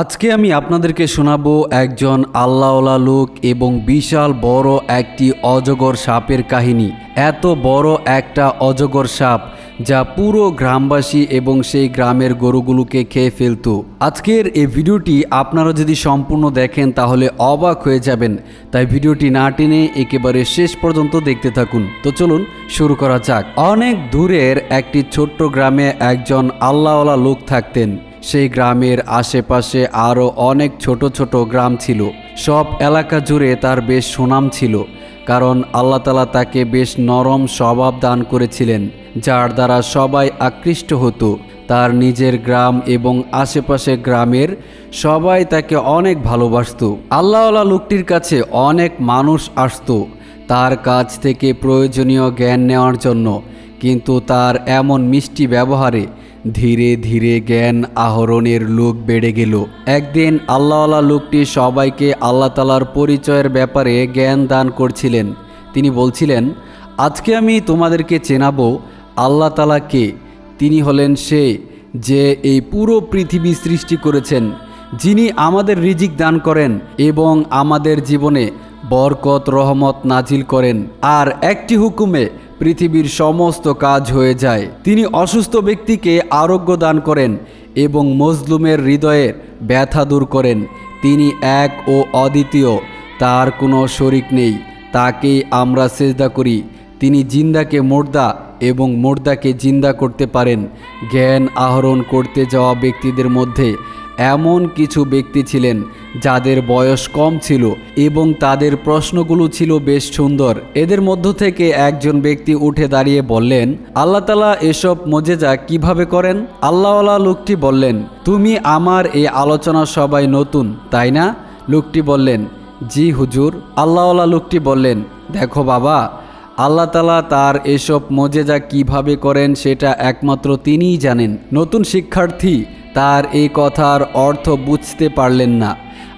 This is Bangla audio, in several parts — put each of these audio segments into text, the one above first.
আজকে আমি আপনাদেরকে শোনাবো একজন আল্লাহওয়ালা লোক এবং বিশাল বড় একটি অজগর সাপের কাহিনী। এত বড় একটা অজগর সাপ যা পুরো গ্রামবাসী এবং সেই গ্রামের গরুগুলোকে খেয়ে ফেলতো। আজকের এই ভিডিওটি আপনারা যদি সম্পূর্ণ দেখেন তাহলে অবাক হয়ে যাবেন। তাই ভিডিওটি না টেনে একেবারে শেষ পর্যন্ত দেখতে থাকুন। তো চলুন শুরু করা যাক। অনেক দূরের একটি ছোট্ট গ্রামে একজন আল্লাহওয়ালা লোক থাকতেন। সেই গ্রামের আশেপাশে আরও অনেক ছোট ছোট গ্রাম ছিল। সব এলাকা জুড়ে তার বেশ সুনাম ছিল, কারণ আল্লাহ তালা তাকে বেশ নরম স্বভাব দান করেছিলেন, যার দ্বারা সবাই আকৃষ্ট হতো। তার নিজের গ্রাম এবং আশেপাশে গ্রামের সবাই তাকে অনেক ভালোবাসত। আল্লাহওয়ালা লোকটির কাছে অনেক মানুষ আসতো, তার কাছ থেকে প্রয়োজনীয় জ্ঞান নেওয়ার জন্য, কিন্তু তার এমন মিষ্টি ব্যবহারে ধীরে ধীরে জ্ঞান আহরণের লোক বেড়ে গেল। একদিন আল্লাহওয়ালা লোকটি সবাইকে আল্লাহ তালার পরিচয়ের ব্যাপারে জ্ঞান দান করছিলেন। তিনি বলছিলেন, আজকে আমি তোমাদেরকে চেনাবো আল্লাহ তালা কে? তিনি হলেন সে যে এই পুরো পৃথিবী সৃষ্টি করেছেন, যিনি আমাদের রিজিক দান করেন এবং আমাদের জীবনে বরকত, রহমত নাজিল করেন। আর একটি হুকুমে পৃথিবীর সমস্ত কাজ হয়ে যায়। তিনি অসুস্থ ব্যক্তিকে আরোগ্য দান করেন এবং মজলুমের হৃদয়ের ব্যথা দূর করেন। তিনি এক ও অদ্বিতীয়, তার কোনো শরিক নেই। তাকেই আমরা সেজদা করি। তিনি জিন্দাকে মোর্দা এবং মোর্দাকে জিন্দা করতে পারেন। জ্ঞান আহরণ করতে যাওয়া ব্যক্তিদের মধ্যে এমন কিছু ব্যক্তি ছিলেন যাদের বয়স কম ছিল এবং তাদের প্রশ্নগুলো ছিল বেশ সুন্দর। এদের মধ্য থেকে একজন ব্যক্তি উঠে দাঁড়িয়ে বললেন, আল্লাহ তালা এসব মজেজা কীভাবে করেন? আল্লাহওয়ালা লোকটি বললেন, তুমি আমার এই আলোচনা সবাই নতুন, তাই না? লোকটি বললেন, জি হুজুর। আল্লাহওয়ালা লোকটি বললেন, দেখো বাবা, আল্লাহ তালা তার এসব মজেজা কীভাবে করেন সেটা একমাত্র তিনিই জানেন। নতুন শিক্ষার্থী তার এই কথার অর্থ বুঝতে পারলেন না।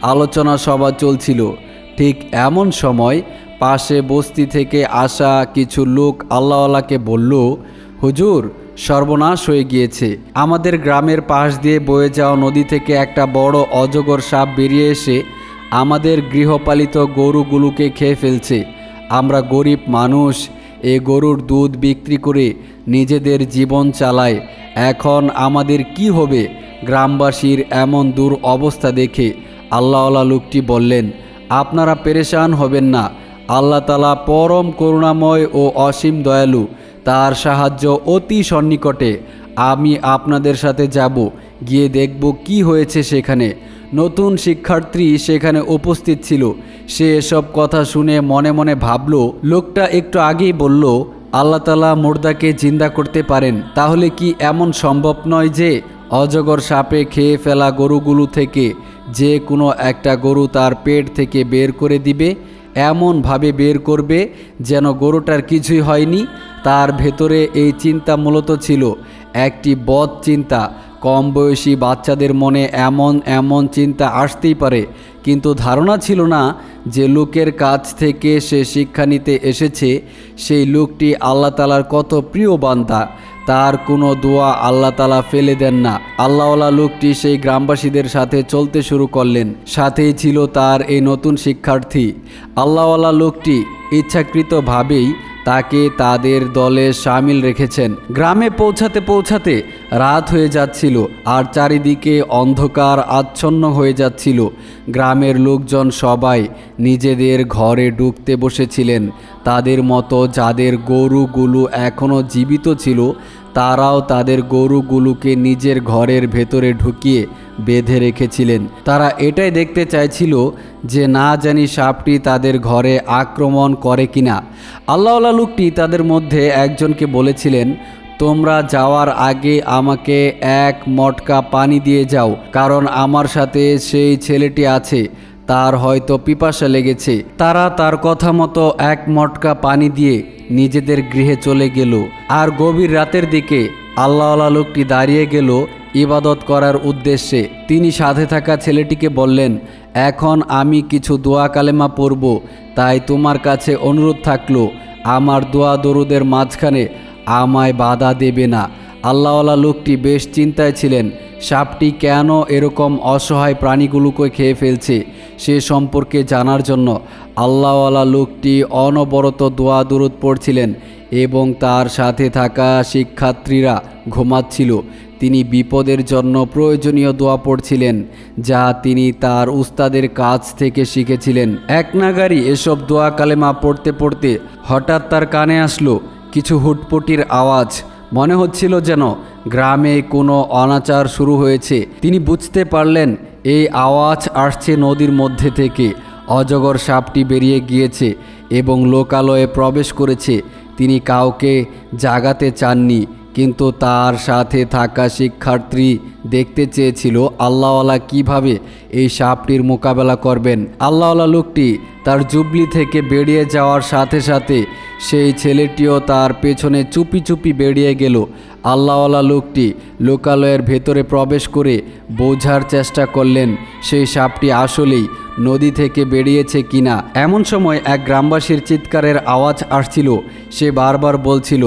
আলোচনা সভা চলছিল। ঠিক এমন সময় পাশে বস্তি থেকে আসা কিছু লোক আল্লাহওয়ালাকে বলল, হুজুর, সর্বনাশ হয়ে গিয়েছে। আমাদের গ্রামের পাশ দিয়ে বয়ে যাওয়া নদী থেকে একটা বড় অজগর সাপ বেরিয়ে এসে আমাদের গৃহপালিত গরুগুলোকে খেয়ে ফেলছে। আমরা গরিব মানুষ, এ গরুর দুধ বিক্রি করে নিজেদের জীবন চালায় এখন আমাদের কি হবে? গ্রামবাসীর এমন দূর অবস্থা দেখে আল্লাহওয়ালা লোকটি বললেন, আপনারা পেরেশান হবেন না। আল্লাহ তালা পরম করুণাময় ও অসীম দয়ালু। তার সাহায্য অতি সন্নিকটে। আমি আপনাদের সাথে যাব, গিয়ে দেখব কি হয়েছে সেখানে। নতুন শিক্ষার্থী সেখানে উপস্থিত ছিল। সে এসব কথা শুনে মনে মনে ভাবল, লোকটা একটু আগেই বলল, আল্লাহ তালা মুর্দাকে জিন্দা করতে পারেন। তাহলে কি এমন সম্ভব নয় যে, অজগর সাপে খেয়ে ফেলা গরুগুলো থেকে যে কোনো একটা গরু তার পেট থেকে বের করে দিবে, এমনভাবে বের করবে যেন গরুটার কিছুই হয়নি। তার ভেতরে এই চিন্তা মূলত ছিল, একটি বদ চিন্তা। কম বয়সী বাচ্চাদের মনে এমন এমন চিন্তা আসতেই পারে, কিন্তু ধারণা ছিল না যে লোকের কাছ থেকে সে শিক্ষা নিতে এসেছে। সেই লোকটি আল্লাহ তালার কত প্রিয় বান্দা তার কোনো দোয়া আল্লাহ তালা ফেলে দেন না। আল্লাহওয়ালা লোকটি সেই গ্রামবাসীদের সাথে চলতে শুরু করলেন। সাথেই ছিল তার এই নতুন শিক্ষার্থী। আল্লাহওয়ালা লোকটি ইচ্ছাকৃতভাবেই তাকে তাদের দলে সামিল রেখেছেন। গ্রামে পৌঁছাতে পৌঁছাতে রাত হয়ে যাচ্ছিল আর চারিদিকে অন্ধকার আচ্ছন্ন হয়ে যাচ্ছিল। গ্রামের লোকজন সবাই নিজেদের ঘরে ঢুকতে বসেছিলেন। তাদের মতো যাদের গরুগুলো এখনও জীবিত ছিল তারাও তাদের গরুগুলোকে নিজের ঘরের ভেতরে ঢুকিয়ে বেঁধে রেখেছিলেন। তারা এটাই দেখতে চাইছিল যে না জানি সাপটি তাদের ঘরে আক্রমণ করে কিনা। আল্লাহওয়ালা লোকটি তাদের মধ্যে একজনকে বলেছিলেন, তোমরা যাওয়ার আগে আমাকে এক মটকা পানি দিয়ে যাও, কারণ আমার সাথে সেই ছেলেটি আছে। তার হয়তো পিপাসা লেগেছে। তারা তার কথা মতো এক মটকা পানি দিয়ে নিজেদের গৃহে চলে গেল। আর গভীর রাতের দিকে আল্লাহওয়ালা লোকটি দাঁড়িয়ে গেল ইবাদত করার উদ্দেশ্যে। তিনি সাথে থাকা ছেলেটিকে বললেন, এখন আমি কিছু দোয়া কালেমা পড়ব। তাই তোমার কাছে অনুরোধ থাকল, আমার দোয়া দরুদের মাঝখানে আমায় বাধা দেবে না। আল্লাহওয়ালা লোকটি বেশ চিন্তায় ছিলেন, সাপটি কেন এরকম অসহায় প্রাণীগুলোকে খেয়ে ফেলছে সে সম্পর্কে জানার জন্য আল্লাহওয়ালা লোকটি অনবরত দোয়া দুরুদ পড়ছিলেন এবং তার সাথে থাকা শিক্ষার্থীরা ঘুমাচ্ছিল। তিনি বিপদের জন্য প্রয়োজনীয় দোয়া পড়ছিলেন, যা তিনি তার উস্তাদের কাছ থেকে শিখেছিলেন। এক নাগারি এসব দোয়া কালেমা পড়তে পড়তে হঠাৎ তার কানে আসলো কিছু হুটপটির আওয়াজ। মনে হচ্ছিল যেন গ্রামে কোনো অনাচার শুরু হয়েছে। তিনি বুঝতে পারলেন, এই আওয়াজ আসছে নদীর মধ্যে থেকে। অজগর সাপটি বেরিয়ে গিয়েছে এবং লোকালয়ে প্রবেশ করেছে। তিনি কাউকে জাগাতে চাননি, কিন্তু তার সাথে থাকা শিক্ষার্থী দেখতে চেয়েছিল, আল্লাহওয়ালা কীভাবে এই সাপটির মোকাবেলা করবেন? আল্লাহওয়ালা লোকটি তার জুবলি থেকে বেরিয়ে যাওয়ার সাথে সাথে সেই ছেলেটিও তার পেছনে চুপি চুপি বেরিয়ে গেল। আল্লাহওয়ালা লোকটি লোকালয়ের ভেতরে প্রবেশ করে বোঝার চেষ্টা করলেন, সেই সাপটি আসলেই নদী থেকে বেরিয়েছে কিনা এমন সময় এক গ্রামবাসীর চিৎকারের আওয়াজ আসছিল। সে বারবার বলছিল,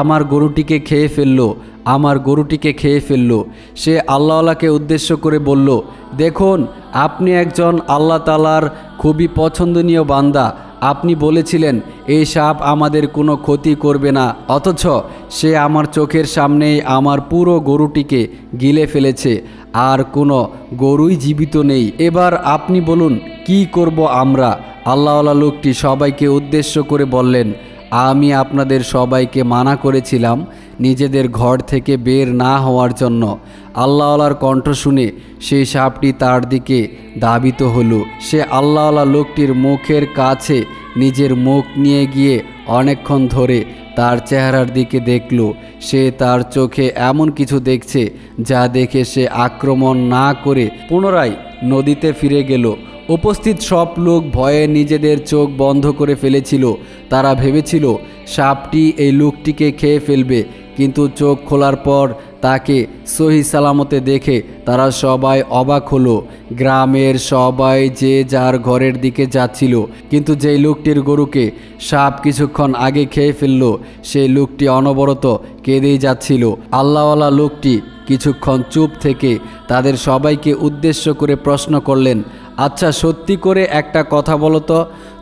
আমার গরুটিকে খেয়ে ফেলল আমার গরুটিকে খেয়ে ফেলল। সে আল্লাহওয়ালাকে উদ্দেশ্য করে বলল, দেখুন, আপনি একজন আল্লাহ তালার খুবই পছন্দনীয় বান্দা। আপনি বলেছিলেন, এই সাপ আমাদের কোনো ক্ষতি করবে না। অথচ সে আমার চোখের সামনেই আমার পুরো গরুটিকে গিলে ফেলেছে। আর কোনো গরুই জীবিত নেই। এবার আপনি বলুন, কি করব আমরা? আল্লাহওয়ালা লোকটি সবাইকে উদ্দেশ্য করে বললেন, আমি আপনাদের সবাইকে মানা করেছিলাম নিজেদের ঘর থেকে বের না হওয়ার জন্য আল্লাহওয়ালার কণ্ঠ শুনে সেই সাপটি তার দিকে দাবিত হলো। সে আল্লাহওয়ালা লোকটির মুখের কাছে নিজের মুখ নিয়ে গিয়ে অনেকক্ষণ ধরে তার চেহারার দিকে দেখল। সে তার চোখে এমন কিছু দেখছে যা দেখে সে আক্রমণ না করে পুনরায় নদীতে ফিরে গেল। উপস্থিত সব লোক ভয়ে নিজেদের চোখ বন্ধ করে ফেলেছিল। তারা ভেবেছিল, সাপটি এই লোকটিকে খেয়ে ফেলবে। কিন্তু চোখ খোলার পর তাকে সহি সালামতে দেখে তারা সবাই অবাক হলো। গ্রামের সবাই যে যার ঘরের দিকে যাচ্ছিল, কিন্তু যেই লোকটির গরুকে সাপ কিছুক্ষণ আগে খেয়ে ফেলল, সেই লোকটি অনবরত কেঁদেই যাচ্ছিল। আল্লাহওয়ালা লোকটি কিছুক্ষণ চুপ থেকে তাদের সবাইকে উদ্দেশ্য করে প্রশ্ন করলেন আচ্ছা সত্যি করে একটা কথা বলো তো।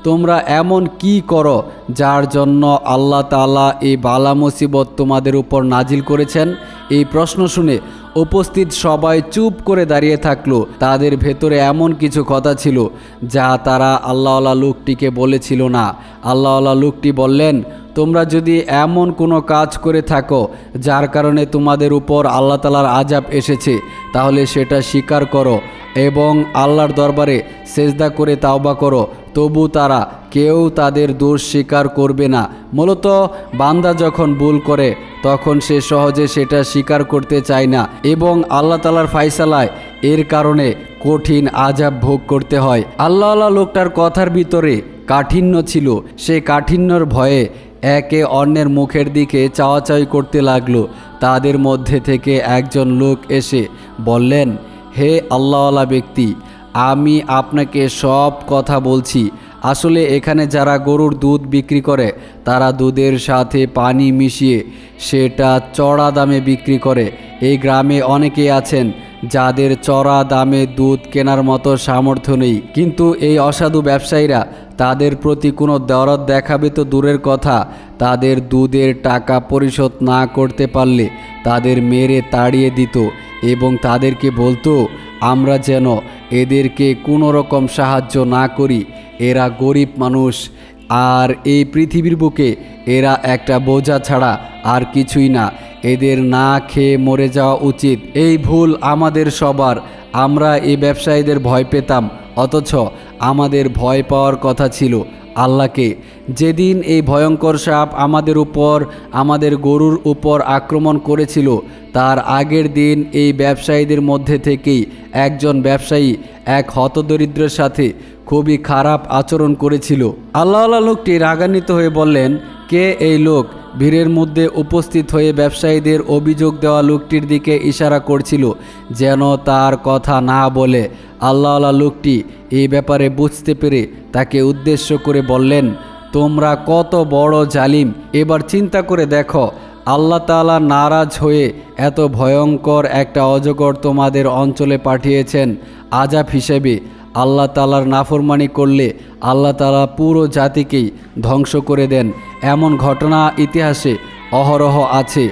তোমরা এমন কি করো যার জন্য আল্লাহ তালা এই বালা মুসিবত তোমাদের উপর নাজিল করেছেন? এই প্রশ্ন শুনে উপস্থিত সবাই চুপ করে দাঁড়িয়ে থাকল। তাদের ভেতরে এমন কিছু কথা ছিল যা তারা আল্লাহওয়ালা লোকটিকে বলেছিল না। আল্লাহ লোকটি বললেন তোমরা যদি এমন কোনো কাজ করে থাকো, যার কারণে তোমাদের উপর আল্লাহ তালার আজাব এসেছে, তাহলে সেটা স্বীকার করো এবং আল্লাহর দরবারে সেজদা করে তাওবা করো। তবু তারা কেউ তাদের দোষ স্বীকার করবে না। মূলত বান্দা যখন ভুল করে, তখন সে সহজে সেটা স্বীকার করতে চায় না এবং আল্লাহ তালার ফাইসালায় এর কারণে কঠিন আজাব ভোগ করতে হয়। আল্লাহ আল্লাহ লোকটার কথার ভিতরে কাঠিন্য ছিল। সে কাঠিন্যর ভয়ে একে অন্যের মুখের দিকে চাওয়াচাই করতে লাগল। তাদের মধ্যে থেকে একজন লোক এসে বললেন, হে আল্লাহওয়ালা ব্যক্তি, আমি আপনাকে সব কথা বলছি। আসলে এখানে যারা গরুর দুধ বিক্রি করে, তারা দুধের সাথে পানি মিশিয়ে সেটা চড়া দামে বিক্রি করে। এই গ্রামে অনেকেই আছেন যাদের চড়া দামে দুধ কেনার মতো সামর্থ্য নেই। কিন্তু এই অসাধু ব্যবসায়ীরা তাদের প্রতি কোনো দরদ দেখাবে তো দূরের কথা। তাদের দুধের টাকা পরিশোধ না করতে পারলে তাদের মেরে তাড়িয়ে দিত এবং তাদেরকে বলতো, আমরা যেন এদেরকে কোনো রকম সাহায্য না করি। এরা গরিব মানুষ। আর এই পৃথিবীর বুকে এরা একটা বোঝা ছাড়া আর কিছুই না। এদের না খেয়ে মরে যাওয়া উচিত। এই ভুল আমাদের সবার। আমরা এই ব্যবসায়ীদের ভয় পেতাম, অথচ আমাদের ভয় পাওয়ার কথা ছিল আল্লাহকে। যেদিন এই ভয়ঙ্কর সাপ আমাদের উপর, আমাদের গরুর উপর আক্রমণ করেছিল, তার আগের দিন এই ব্যবসায়ীদের মধ্যে থেকেই একজন ব্যবসায়ী এক হতদরিদ্রের সাথে খুবই খারাপ আচরণ করেছিল। আল্লাহ লোকটি রাগান্বিত হয়ে বললেন, কে এই লোক? ভিড়ের মধ্যে উপস্থিত হয়ে ব্যবসায়ীদের অভিযোগ দেওয়া লোকটির দিকে ইশারা করছিল যেন তার কথা না বলে। আল্লাহ লোকটি এই ব্যাপারে বুঝতে পেরে তাকে উদ্দেশ্য করে বললেন, তোমরা কত বড় জালিম, এবার চিন্তা করে দেখো। আল্লাহ তাআলা নারাজ হয়ে এত ভয়ঙ্কর একটা অজগর তোমাদের অঞ্চলে পাঠিয়েছেন আজাব হিসেবে। আল্লাহ তালার নাফরমানি করলে আল্লাহ তালা পুরো জাতিকেই ধ্বংস করে দেন। এমন ঘটনা ইতিহাসে অহরহ আছে।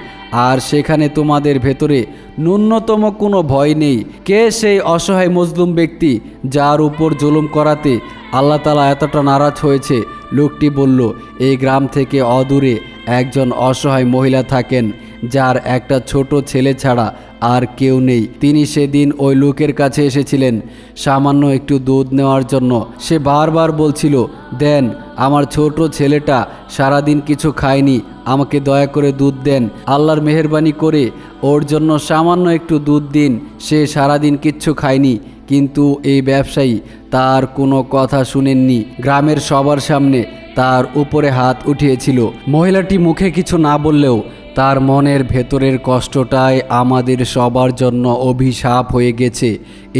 আর সেখানে তোমাদের ভেতরে ন্যূনতম কোনো ভয় নেই। কে সেই অসহায় মজলুম ব্যক্তি যার উপর জুলুম করাতে আল্লাহ তালা এতটা নারাজ হয়েছে? লোকটি বলল, এই গ্রাম থেকে অদূরে একজন অসহায় মহিলা থাকেন, যার একটা ছোট ছেলে ছাড়া আর কেউ নেই। তিনি সেদিন ওই লোকের কাছে এসেছিলেন। সামান্য একটু দুধ নেওয়ার জন্য। সে বারবার বলছিল, দেন, আমার ছোট ছেলেটা সারাদিন কিছু খায়নি। আমাকে দয়া করে দুধ দেন। আল্লাহর মেহরবানি করে ওর জন্য সামান্য একটু দুধ দিন। সে সারাদিন কিচ্ছু খায়নি। কিন্তু এই ব্যবসায়ী তার কোনো কথা শুনেননি। গ্রামের সবার সামনে তার উপরে হাত উঠিয়েছিল। মহিলাটি মুখে কিছু না বললেও তার মনের ভেতরের কষ্টটাই আমাদের সবার জন্য অভিশাপ হয়ে গেছে।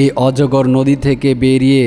এই অজগর নদী থেকে বেরিয়ে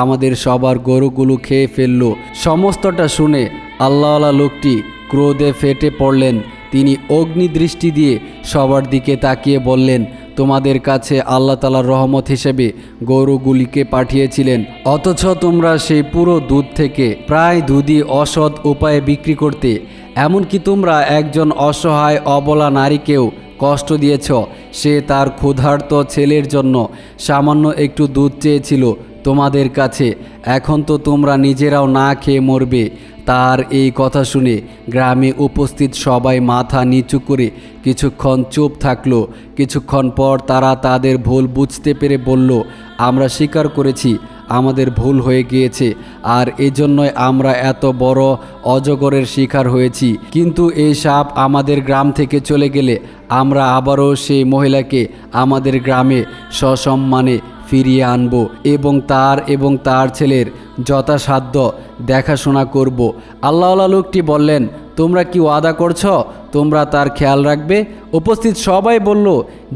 আমাদের সবার গরুগুলো খেয়ে ফেলল। সমস্তটা শুনে আল্লাহওয়ালা লোকটি ক্রোধে ফেটে পড়লেন। তিনি অগ্নিদৃষ্টি দিয়ে সবার দিকে তাকিয়ে বললেন, তোমাদের কাছে আল্লাহ তালার রহমত হিসেবে গরুগুলিকে পাঠিয়েছিলেন। অথচ তোমরা সেই পুরো দুধ থেকে প্রায় দুধই অসৎ উপায়ে বিক্রি করতে এমনকি তোমরা একজন অসহায়, অবলা নারীকেও কষ্ট দিয়েছ। সে তার ক্ষুধার্ত ছেলের জন্য সামান্য একটু দুধ চেয়েছিল তোমাদের কাছে। এখন তো তোমরা নিজেরাও না খেয়ে মরবে। তার এই কথা শুনে গ্রামে উপস্থিত সবাই মাথা নিচু করে কিছুক্ষণ চুপ থাকল। কিছুক্ষণ পর তারা তাদের ভুল বুঝতে পেরে বলল, আমরা স্বীকার করেছি আমাদের ভুল হয়ে গিয়েছে, আর এজন্যই আমরা এত বড় অজগরের শিকার হয়েছি। কিন্তু এই সাপ আমাদের গ্রাম থেকে চলে গেলে আমরা আবারও সেই মহিলাকে আমাদের গ্রামে সসম্মানে ফিরিয়ে আনব এবং তার এবং তার ছেলের যথাসাধ্য দেখাশোনা করব। আল্লাহওয়ালা লোকটি বললেন তোমরা কি ওয়াদা করছ? তোমরা তার খেয়াল রাখবে। উপস্থিত সবাই বলল,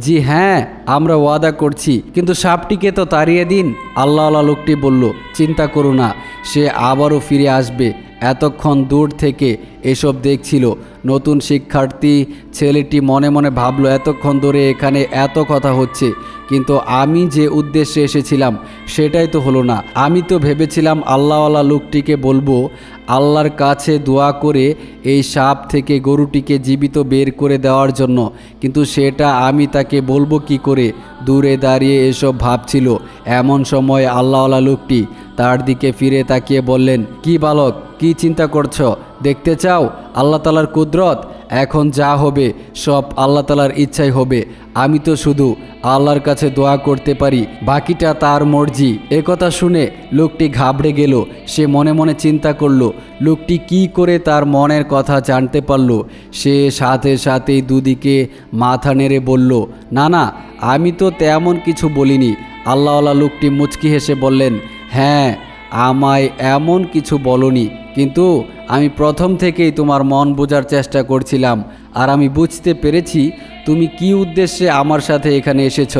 জি হ্যাঁ আমরা ওয়াদা করছি। কিন্তু সাপটিকে তো তাড়িয়ে দিন। আল্লাহ লোকটি বলল, চিন্তা করো না, সে আবারও ফিরে আসবে। এতক্ষণ দূর থেকে এসব দেখছিল। নতুন শিক্ষার্থী ছেলেটি মনে মনে ভাবলো, এতক্ষণ ধরে এখানে এত কথা হচ্ছে, কিন্তু আমি যে উদ্দেশ্যে এসেছিলাম সেটাই তো হলো না। আমি তো ভেবেছিলাম আল্লাহওয়ালা লোকটিকে বলব, আল্লাহর কাছে দোয়া করে এই সাপ থেকে গরুটিকে জীবিত বের করে দেওয়ার জন্য। কিন্তু সেটা আমি তাকে বলব কি করে? দূরে দাঁড়িয়ে এসব ভাবছিল। এমন সময় আল্লাহওয়ালা লোকটি তার দিকে ফিরে তাকিয়ে বললেন, কি বালক কি চিন্তা করছ? দেখতে চাও? আল্লাহ তালার কুদরত? এখন যা হবে, সব আল্লাহ তালার ইচ্ছাই হবে। আমি তো শুধু আল্লাহর কাছে দোয়া করতে পারি, বাকিটা তার মর্জি। কথা শুনে লোকটি ঘাবড়ে গেল। সে মনে মনে চিন্তা করল, লোকটি কি করে তার মনের কথা জানতে পারল? সে সাথে সাথেই দুদিকে মাথা নেড়ে বলল, না না, আমি তো তেমন কিছু বলিনি। আল্লাহওয়ালা লোকটি মুচকি হেসে বললেন হ্যাঁ আমায় এমন কিছু বলনি, কিন্তু আমি প্রথম থেকেই তোমার মন বোঝার চেষ্টা করছিলাম, আর আমি বুঝতে পেরেছি তুমি কি উদ্দেশ্যে আমার সাথে এখানে এসেছ।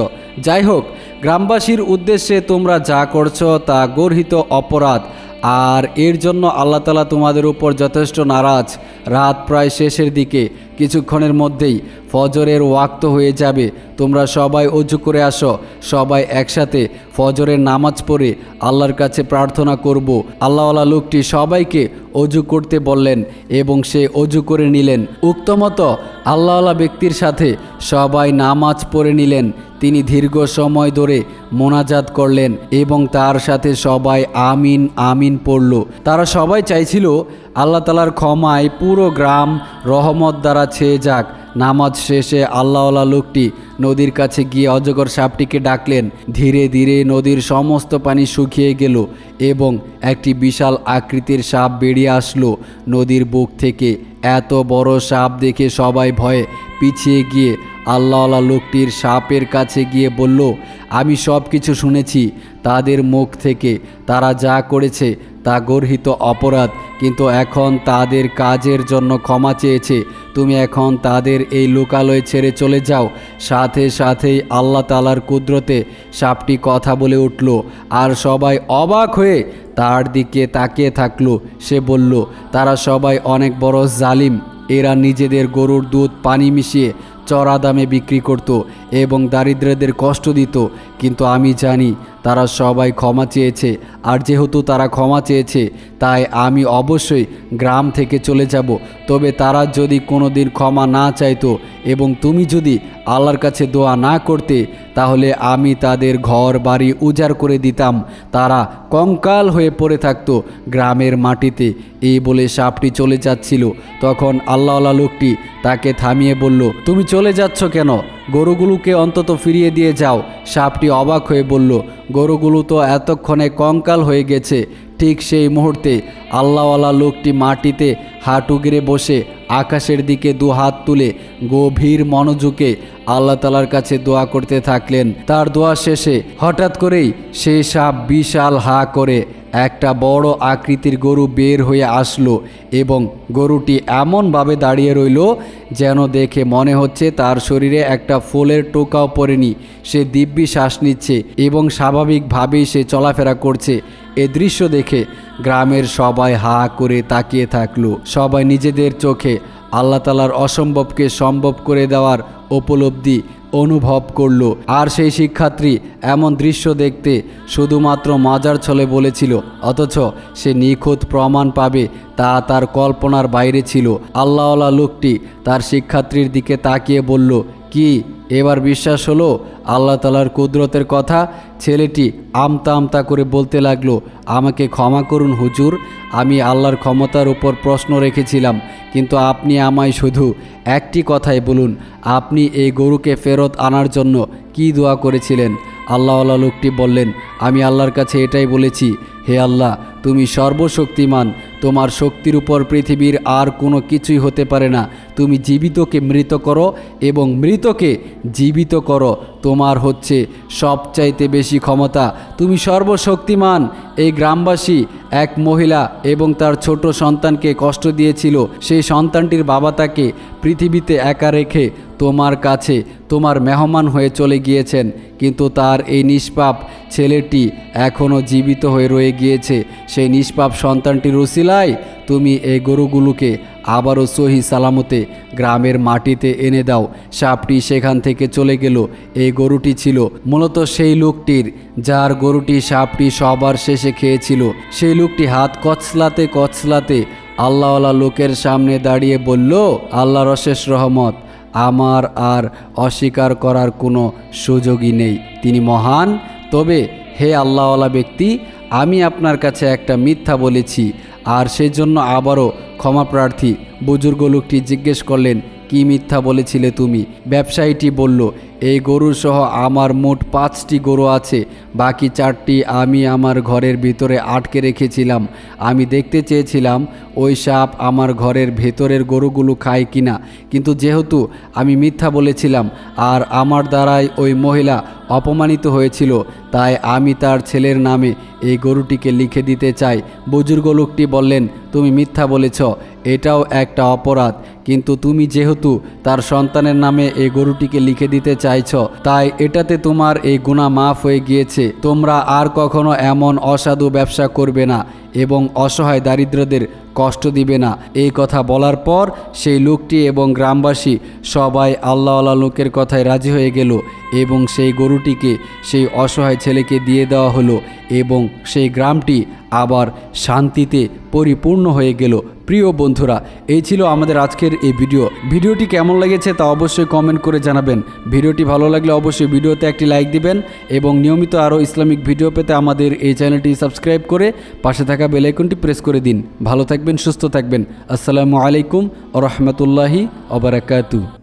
যাই হোক, গ্রামবাসীর উদ্দেশ্যে তোমরা যা করছ তা গর্হিত অপরাধ আর এর জন্য আল্লাহ তালা তোমাদের উপর যথেষ্ট নারাজ। রাত প্রায় শেষের দিকে, কিছুক্ষণের মধ্যেই ফজরের ওয়াক্ত হয়ে যাবে। তোমরা সবাই অজু করে আসো। সবাই একসাথে ফজরের নামাজ পড়ে আল্লাহর কাছে প্রার্থনা করব। আল্লাহওয়ালা লোকটি সবাইকে অজু করতে বললেন এবং সে অজু করে নিলেন। উক্তমত আল্লাহওয়ালা ব্যক্তির সাথে সবাই নামাজ পড়ে নিলেন। তিনি দীর্ঘ সময় ধরে মোনাজাত করলেন এবং তার সাথে সবাই আমিন আমিন পড়ল। তারা সবাই চাইছিল আল্লাহ তালার ক্ষমায় পুরো গ্রাম রহমত দ্বারা ছেয়ে যাক। নামাজ শেষে আল্লাহওয়ালা লোকটি নদীর কাছে গিয়ে অজগর সাপটিকে ডাকলেন। ধীরে ধীরে নদীর সমস্ত পানি শুকিয়ে গেল এবং একটি বিশাল আকৃতির সাপ বেরিয়ে আসলো নদীর বুক থেকে। এত বড় সাপ দেখে সবাই ভয়ে পিছিয়ে গিয়ে আল্লাহওয়ালা লোকটির সাপের কাছে গিয়ে বলল, আমি সব কিছু শুনেছি। তাদের মুখ থেকে তারা যা করেছে তা গর্হিত অপরাধ, কিন্তু এখন তাদের কাজের জন্য ক্ষমা চেয়েছে। তুমি এখন তাদের এই লোকালয় ছেড়ে চলে যাও। সাথে সাথেই আল্লাহ তালার কুদরতে সাপটি কথা বলে উঠল, আর সবাই অবাক হয়ে তার দিকে তাকিয়ে থাকল। সে বলল, তারা সবাই অনেক বড় জালিম। এরা নিজেদের গরুর দুধ, পানি মিশিয়ে চড়া দামে বিক্রি করত। এবং দারিদ্রদের কষ্ট দিত। কিন্তু আমি জানি তারা সবাই ক্ষমা চেয়েছে, আর যেহেতু তারা ক্ষমা চেয়েছে, তাই আমি অবশ্যই গ্রাম থেকে চলে যাব। তবে তারা যদি কোনো দিন ক্ষমা না চাইতো এবং তুমি যদি আল্লাহর কাছে দোয়া না করতে, তাহলে আমি তাদের ঘর বাড়ি উজাড় করে দিতাম। তারা কঙ্কাল হয়ে পড়ে থাকতো গ্রামের মাটিতে। এই বলে সাপটি চলে যাচ্ছিল। তখন আল্লাহওয়ালা লোকটি তাকে থামিয়ে বলল, তুমি চলে যাচ্ছ কেন? গরুগুলোকে অন্তত ফিরিয়ে দিয়ে যাও। সাপটি অবাক হয়ে বলল, গরুগুলো তো এতক্ষণে কঙ্কাল হয়ে গেছে। ঠিক সেই মুহূর্তে আল্লাহওয়ালা লোকটি মাটিতে হাঁটু গিরে বসে আকাশের দিকে দু হাত তুলে গভীর মনোযোগে আল্লাহ তালার কাছে দোয়া করতে থাকলেন। তার দোয়া শেষে হঠাৎ করেই সেই সাপ বিশাল হা করে একটা বড় আকৃতির গরু বের হয়ে আসলো এবং গরুটি এমনভাবে দাঁড়িয়ে রইল যেন দেখে মনে হচ্ছে তার শরীরে একটা ফুলের টোকাও পড়েনি। সে দিব্যি শ্বাস নিচ্ছে এবং স্বাভাবিকভাবেই সে চলাফেরা করছে। এ দৃশ্য দেখে গ্রামের সবাই হা করে তাকিয়ে থাকল। সবাই নিজেদের চোখে আল্লাহ তালার অসম্ভবকে সম্ভব করে দেওয়ার উপলব্ধি অনুভব করল। আর সেই শিক্ষার্থী এমন দৃশ্য দেখতে শুধুমাত্র মাজার ছলে বলেছিল, অথচ সে নিখুঁত প্রমাণ পাবে তা তার কল্পনার বাইরে ছিল। আল্লাহওয়ালা লোকটি তার শিক্ষার্থীর দিকে তাকিয়ে বলল কি? এবার বিশ্বাস হলো আল্লাহ তালার কুদরতের কথা। ছেলেটি আমতা আমতা করে বলতে লাগল, আমাকে ক্ষমা করুন হুজুর, আমি আল্লাহর ক্ষমতার উপর প্রশ্ন রেখেছিলাম, কিন্তু আপনি আমায় শুধু একটি কথাই বলুন, আপনি এই গরুকে ফেরত আনার জন্য কি দোয়া করেছিলেন? আল্লাহওয়ালা লোকটি বললেন, আমি আল্লাহর কাছে এটাই বলেছি, হে আল্লাহ, তুমি সর্বশক্তিমান, তোমার শক্তির উপর পৃথিবীর আর কোনো কিছুই হতে পারে না তুমি জীবিতকে মৃত করো এবং মৃতকে জীবিত করো। তোমার হচ্ছে সবচাইতে বেশি ক্ষমতা। তুমি সর্বশক্তিমান। এই গ্রামবাসী এক মহিলা এবং তার ছোট সন্তানকে কষ্ট দিয়েছিল। সেই সন্তানটির বাবা তাকে পৃথিবীতে একা রেখে তোমার কাছে, তোমার মেহমান হয়ে চলে গিয়েছেন। কিন্তু তার এই নিষ্পাপ ছেলেটি এখনও জীবিত হয়ে রয়ে গিয়েছে। সেই নিষ্পাপ সন্তানটির উসিলায় তুমি এই গরুগুলোকে আবারও সহি সালামতে গ্রামের মাটিতে এনে দাও। সাপটি সেখান থেকে চলে গেল। এই গরুটি ছিল মূলত সেই লোকটির, যার গরুটি সাপটি সবার শেষে খেয়েছিল। সেই লোকটি হাত কচলাতে কচলাতে আল্লাহওয়ালা লোকের সামনে দাঁড়িয়ে বলল, আল্লাহর অশেষ রহমত, আমার আর অস্বীকার করার কোনো সুযোগই নেই। তিনি মহান, তবে হে আল্লাহওয়ালা ব্যক্তি, আমি আপনার কাছে একটা মিথ্যা বলেছি। আর সেই জন্য আবারও ক্ষমা প্রার্থী। বুজুর্গ লোকটি জিজ্ঞেস করলেন, কি মিথ্যা বলেছিলে তুমি? ব্যবসায়ীটি বলল এই গরু সহ আমার মোট পাঁচটি গরু আছে, বাকি চারটি আমি আমার ঘরের ভিতরে আটকে রেখেছিলাম। আমি দেখতে চেয়েছিলাম, ওই সাপ আমার ঘরের ভেতরের গরুগুলো খায় কিনা। কিন্তু যেহেতু আমি মিথ্যা বলেছিলাম, আর আমার দ্বারাই ওই মহিলা অপমানিত হয়েছিল, তাই আমি তার ছেলের নামে এই গরুটিকে লিখে দিতে চাই। বুজুর্গ লোকটি বললেন, তুমি মিথ্যা বলেছ, এটাও একটা অপরাধ। কিন্তু তুমি যেহেতু তার সন্তানের নামে এই গরুটিকে লিখে দিতে চাইছ, তাই এটাতে তোমার এই গুণা মাফ হয়ে গিয়েছে। তোমরা আর কখনো এমন অসাধু ব্যবসা করবে না এবং অসহায় দারিদ্রদের কষ্ট দিবে না। এই কথা বলার পর সেই লোকটি এবং গ্রামবাসী সবাই আল্লাহওয়ালা লোকের কথায় রাজি হয়ে গেল এবং সেই গরুটিকে সেই অসহায় ছেলেকে দিয়ে দেওয়া হলো এবং সেই গ্রামটি আবার শান্তিতে পরিপূর্ণ হয়ে গেল। প্রিয় বন্ধুরা, এই ছিল আমাদের আজকের এই ভিডিও। ভিডিওটি কেমন লেগেছে তা অবশ্যই কমেন্ট করে জানাবেন। ভিডিওটি ভালো লাগলে অবশ্যই ভিডিওতে একটি লাইক দিবেন এবং নিয়মিত আরও ইসলামিক ভিডিও পেতে আমাদের এই চ্যানেলটি সাবস্ক্রাইব করে পাশে থাকা বেলাইকনটি প্রেস করে দিন। ভালো থাকবেন, সুস্থ থাকবেন। আসসালামু আলাইকুম রহমতুল্লাহি অবরাকাতু